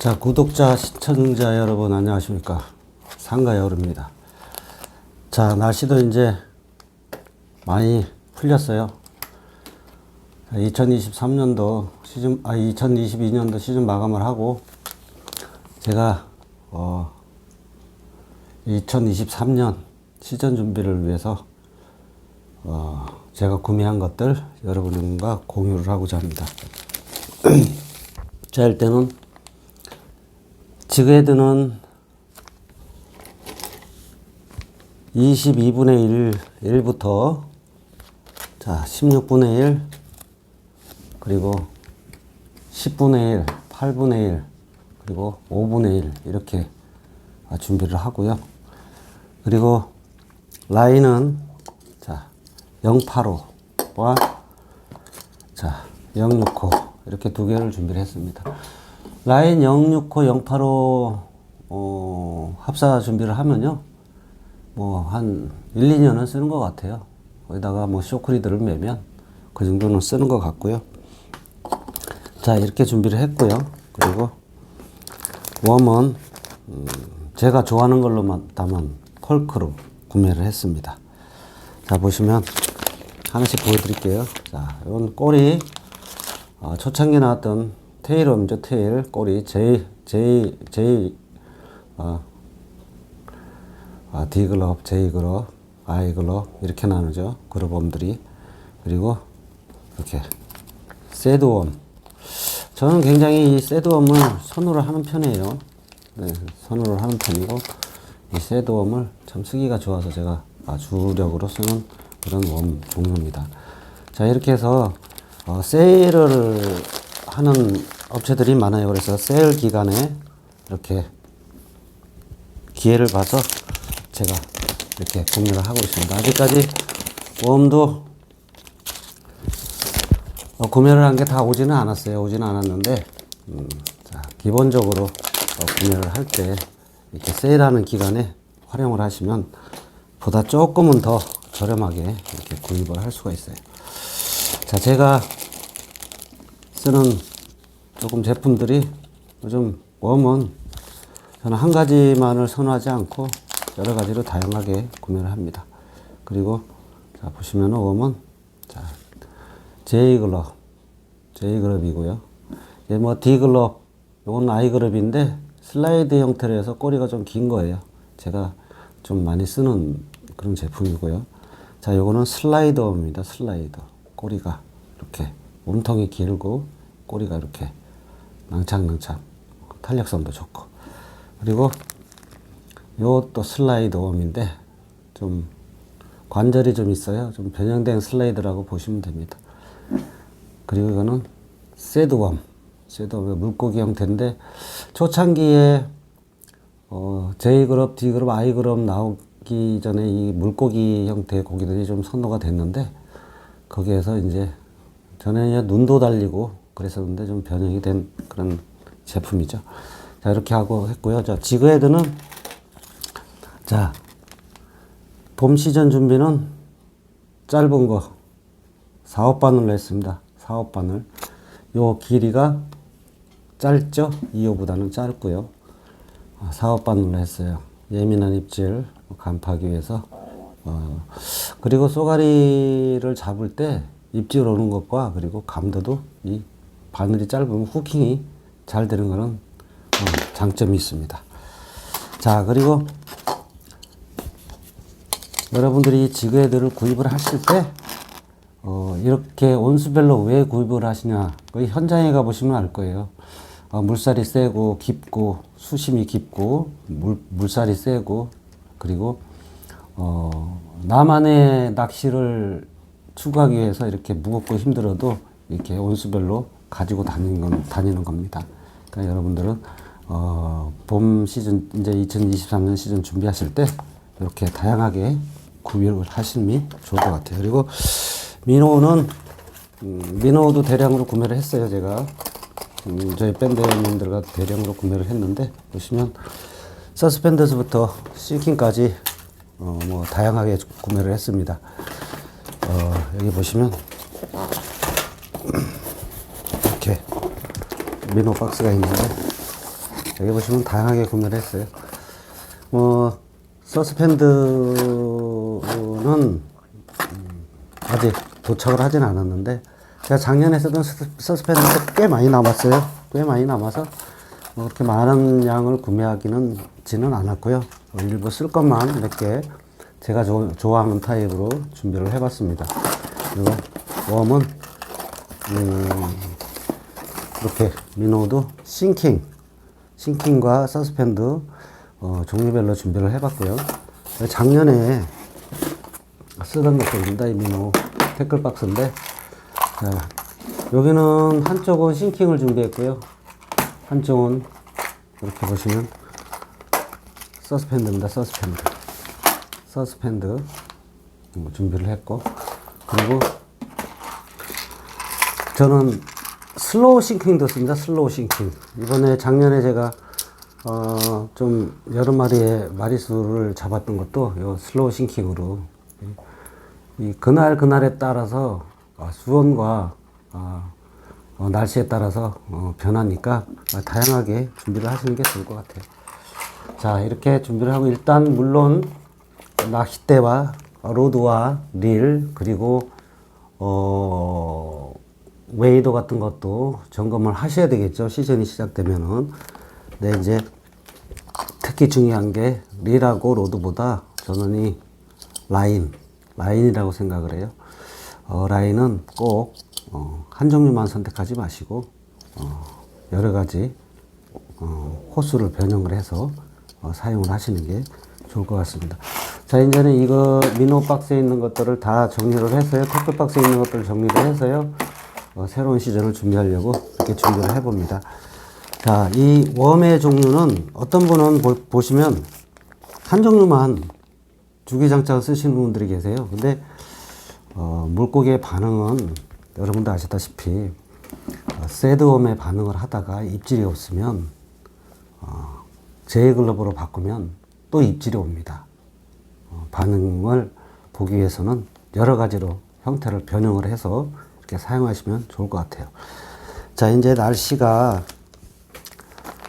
자, 구독자, 시청자 여러분 안녕하십니까. 상가 여름입니다. 자, 날씨도 이제 많이 풀렸어요. 2023년도 시즌, 아, 2022년도 시즌 마감을 하고, 제가, 어, 2023년 시즌 준비를 위해서, 어, 제가 구매한 것들 여러분과 공유를 하고자 합니다. 자, 일단은, 지그헤드는 22분의 1, 1부터 자, 16분의 1 그리고 10분의 1, 8분의 1 그리고 5분의 1 이렇게 아, 준비를 하고요. 그리고 라인은 자, 085와 자, 065 이렇게 두 개를 준비를 했습니다. 라인 065, 085 어, 합사 준비를 하면요. 뭐 한 1, 2년은 쓰는 것 같아요. 거기다가 뭐 쇼크리드를 매면 그 정도는 쓰는 것 같고요. 자, 이렇게 준비를 했고요. 그리고 웜은 음, 제가 좋아하는 걸로만 담은 털크로 구매를 했습니다. 자, 보시면 하나씩 보여드릴게요. 자, 이건 꼬리 어, 초창기에 나왔던 테일홈이죠, 테일. 꼬리, J, J, J, 어, 아, D글럽, J글럽, I글럽, 이렇게 나누죠. 그룹홈들이. 그리고, 이렇게, 세드웜. 저는 굉장히 이 세드웜을 선호를 하는 편이에요. 네, 선호를 하는 편이고, 이 세드웜을 참 쓰기가 좋아서 제가 아, 주력으로 쓰는 그런 웜 종류입니다. 자, 이렇게 해서, 어, 세일을 하는 업체들이 많아요. 그래서 세일 기간에 이렇게 기회를 봐서 제가 이렇게 구매를 하고 있습니다. 아직까지 웜도 어, 구매를 한 게 다 오지는 않았어요. 오지는 않았는데 음, 자, 기본적으로 어, 구매를 할 때 이렇게 세일하는 기간에 활용을 하시면 보다 조금은 더 저렴하게 이렇게 구입을 할 수가 있어요. 자, 제가 쓰는 조금 제품들이 요즘 웜은 저는 한 가지만을 선호하지 않고 여러 가지로 다양하게 구매를 합니다. 그리고 자 보시면은 웜은 자 J글럽, J글럽이고요. 이게 뭐 D글럽, 요건 I글럽인데 슬라이드 형태로 해서 꼬리가 좀 긴 거예요. 제가 좀 많이 쓰는 그런 제품이고요. 자, 요거는 슬라이더입니다. 슬라이더. 꼬리가 이렇게 몸통이 길고 꼬리가 이렇게 낭창낭창 탄력성도 좋고. 그리고 요것도 슬라이드 웜인데 좀 관절이 좀 있어요. 좀 변형된 슬라이드라고 보시면 됩니다. 그리고 이거는 새드웜 새드웜 물고기 형태인데 초창기에 어, J그룹, D그룹, I그룹 나오기 전에 이 물고기 형태의 고기들이 좀 선호가 됐는데 거기에서 이제 전에는 눈도 달리고 그랬었는데 좀 변형이 된 그런 제품이죠. 자, 이렇게 하고 했고요. 자, 지그헤드는 자, 봄 시즌 준비는 짧은 거 4호 바늘로 했습니다. 4호 바늘. 요 길이가 짧죠? 2호보다는 짧고요. 4호 바늘로 했어요. 예민한 입질 간파하기 위해서. 어, 그리고 쏘가리를 잡을 때 입질 오는 것과 그리고 감도도 이 바늘이 짧으면 후킹이 잘 되는 거는 어, 장점이 있습니다. 자, 그리고 여러분들이 이 지그헤드를 구입을 하실 때 어, 이렇게 온수별로 왜 구입을 하시냐? 그 현장에 가 보시면 알 거예요. 어, 물살이 세고 깊고 수심이 깊고 물, 물살이 세고 그리고 어, 나만의 낚시를 추구하기 위해서 이렇게 무겁고 힘들어도 이렇게 온수별로 가지고 다니는, 건, 다니는 겁니다. 그러니까 여러분들은 어, 봄 시즌 이제 2023년 시즌 준비하실 때 이렇게 다양하게 구입을 하시면 좋을 것 같아요. 그리고 민호는 음, 민호도 대량으로 구매를 했어요. 제가 음, 저희 밴드님들과 대량으로 구매를 했는데 보시면 서스펜더스부터 싱킹까지 어, 뭐 다양하게 구매를 했습니다. 어, 여기 보시면 이렇게 민호 박스가 있는데 여기 보시면 다양하게 구매를 했어요. 뭐 서스펜드는 음, 아직 도착을 하진 않았는데 제가 작년에 쓰던 서스- 서스펜드가 꽤 많이 남았어요. 꽤 많이 남아서 뭐 그렇게 많은 양을 구매하기는 지는 않았고요. 어, 일부 쓸 것만 몇 개 제가 조- 좋아하는 타입으로 준비를 해봤습니다. 그리고 웜은 음, 이렇게 미노도 싱킹, 싱킹과 서스펜드 어, 종류별로 준비를 해봤고요. 작년에 쓰던 것들입니다. 이 미노 태클 박스인데 자, 여기는 한쪽은 싱킹을 준비했고요. 한쪽은 이렇게 보시면 서스펜드입니다. 서스펜드. 서스펜드 음, 준비를 했고 그리고 저는 슬로우 싱킹도 씁니다. 슬로우 싱킹. 이번에 작년에 제가 어, 좀 여러 마리의 마리수를 잡았던 것도 요 슬로우 싱킹으로 이, 이 그날 그날에 따라서 아, 수온과 아, 어, 날씨에 따라서 어, 변하니까 아, 다양하게 준비를 하시는 게 좋을 것 같아요. 자 이렇게 준비를 하고 일단 물론 낚싯대와 로드와 릴 그리고 어 웨이더 같은 것도 점검을 하셔야 되겠죠 시즌이 시작되면은 네 이제 특히 중요한 게 릴하고 로드보다 저는 이 라인 라인이라고 생각을 해요 어, 라인은 꼭 어, 한 종류만 선택하지 마시고 어, 여러 가지 어, 호수를 변형을 해서 어, 사용을 하시는 게 좋을 것 같습니다. 자, 이제는 이거 미노 박스에 있는 것들을 다 정리를 해서요. 태클 박스에 있는 것들을 정리를 해서요. 어, 새로운 시즌을 준비하려고 이렇게 준비를 해봅니다. 자, 이 웜의 종류는 어떤 분은 보, 보시면 한 종류만 주기장착을 쓰시는 분들이 계세요. 근데 어, 물고기의 반응은 여러분도 아시다시피 어, 새드웜의 반응을 하다가 입질이 없으면 어, 제이글러브로 바꾸면 또 입질이 옵니다. 어, 반응을 보기 위해서는 여러 가지로 형태를 변형을 해서 이렇게 사용하시면 좋을 것 같아요. 자, 이제 날씨가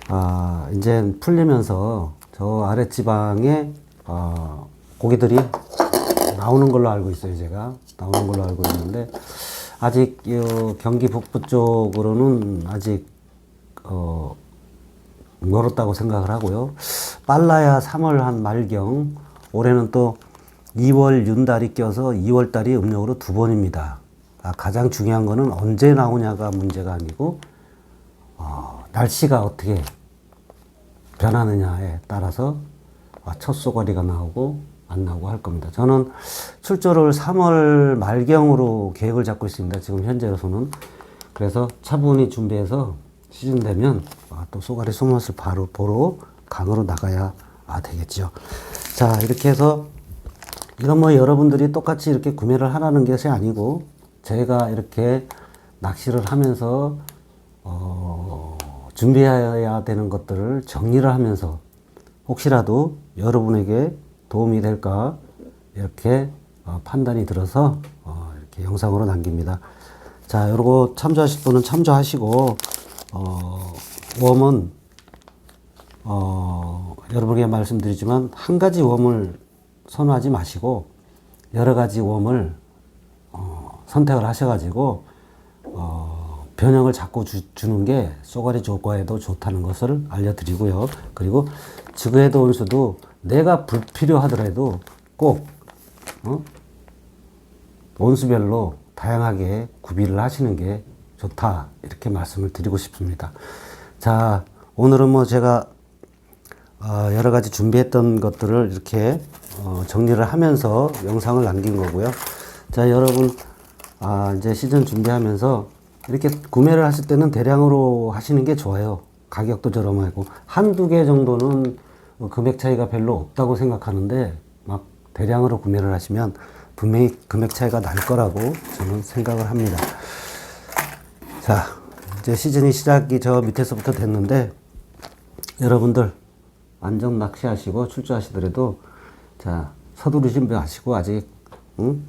아, 이제 풀리면서 저 아랫지방에 어, 고기들이 나오는 걸로 알고 있어요, 제가. 나오는 걸로 알고 있는데, 아직 이 경기 북부 쪽으로는 아직, 어, 멀었다고 생각을 하고요. 빨라야 3월 한 말경, 올해는 또 2월 윤달이 껴서 2월 달이 음력으로 두 번입니다. 아, 가장 중요한 거는 언제 나오냐가 문제가 아니고, 어, 날씨가 어떻게 변하느냐에 따라서 아, 첫 쏘가리가 나오고 안 나오고 할 겁니다. 저는 출조를 3월 말경으로 계획을 잡고 있습니다. 지금 현재로서는. 그래서 차분히 준비해서 시즌 되면 아, 또 쏘가리 소맛을 바로 보러 강으로 나가야 아, 되겠죠. 자, 이렇게 해서 이건 뭐 여러분들이 똑같이 이렇게 구매를 하라는 것이 아니고 제가 이렇게 낚시를 하면서 어, 준비해야 되는 것들을 정리를 하면서 혹시라도 여러분에게 도움이 될까 이렇게 어, 판단이 들어서 어, 이렇게 영상으로 남깁니다. 자, 요거 참조하실 분은 참조하시고 어, 웜은 어, 여러분에게 말씀드리지만 한 가지 웜을 선호하지 마시고 여러 가지 웜을 어, 선택을 하셔가지고 어, 변형을 자꾸 주, 주는 게 쏘가리 조과에도 좋다는 것을 알려드리고요. 그리고 지구에드 온수도 내가 불필요하더라도 꼭 어? 온수별로 다양하게 구비를 하시는 게 좋다 이렇게 말씀을 드리고 싶습니다. 자 오늘은 뭐 제가 어, 여러 가지 준비했던 것들을 이렇게 어, 정리를 하면서 영상을 남긴 거고요. 자 여러분 아, 이제 시즌 준비하면서 이렇게 구매를 하실 때는 대량으로 하시는 게 좋아요. 가격도 저렴하고 한두 개 정도는 어, 금액 차이가 별로 없다고 생각하는데 막 대량으로 구매를 하시면 분명히 금액 차이가 날 거라고 저는 생각을 합니다. 자, 이제 시즌이 시작이 저 밑에서부터 됐는데 여러분들 안전 낚시하시고 출조하시더라도 자 서두르지 마시고 아직 응?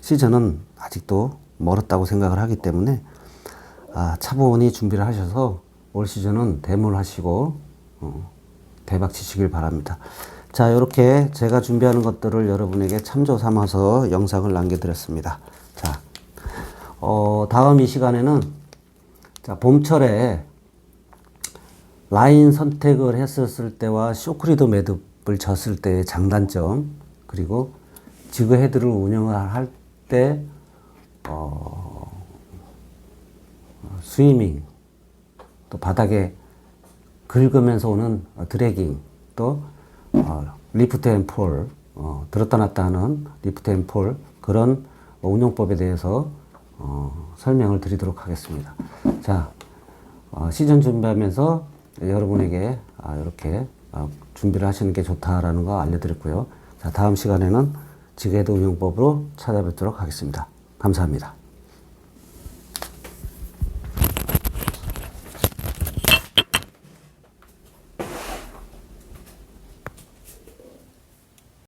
시즌은 아직도 멀었다고 생각을 하기 때문에 아, 차분히 준비를 하셔서 올 시즌은 대물하시고 어, 대박 치시길 바랍니다. 자, 이렇게 제가 준비하는 것들을 여러분에게 참조 삼아서 영상을 남겨드렸습니다. 자, 어, 다음 이 시간에는 자, 봄철에 라인 선택을 했었을 때와 쇼크리드 매듭을 졌을 때의 장단점 그리고 지그 헤드를 운영을 할 때 어, 스위밍 또 바닥에 긁으면서 오는 어, 드래깅 또 어, 리프트 앤 폴, 어, 들었다 놨다 하는 리프트 앤 폴 그런 운용법에 대해서 어, 설명을 드리도록 하겠습니다. 자, 어, 시즌 준비하면서 여러분에게 아, 이렇게 어, 준비를 하시는 게 좋다라는 거 알려드렸고요. 자, 다음 시간에는 지게드 운용법으로 찾아뵙도록 하겠습니다. 감사합니다.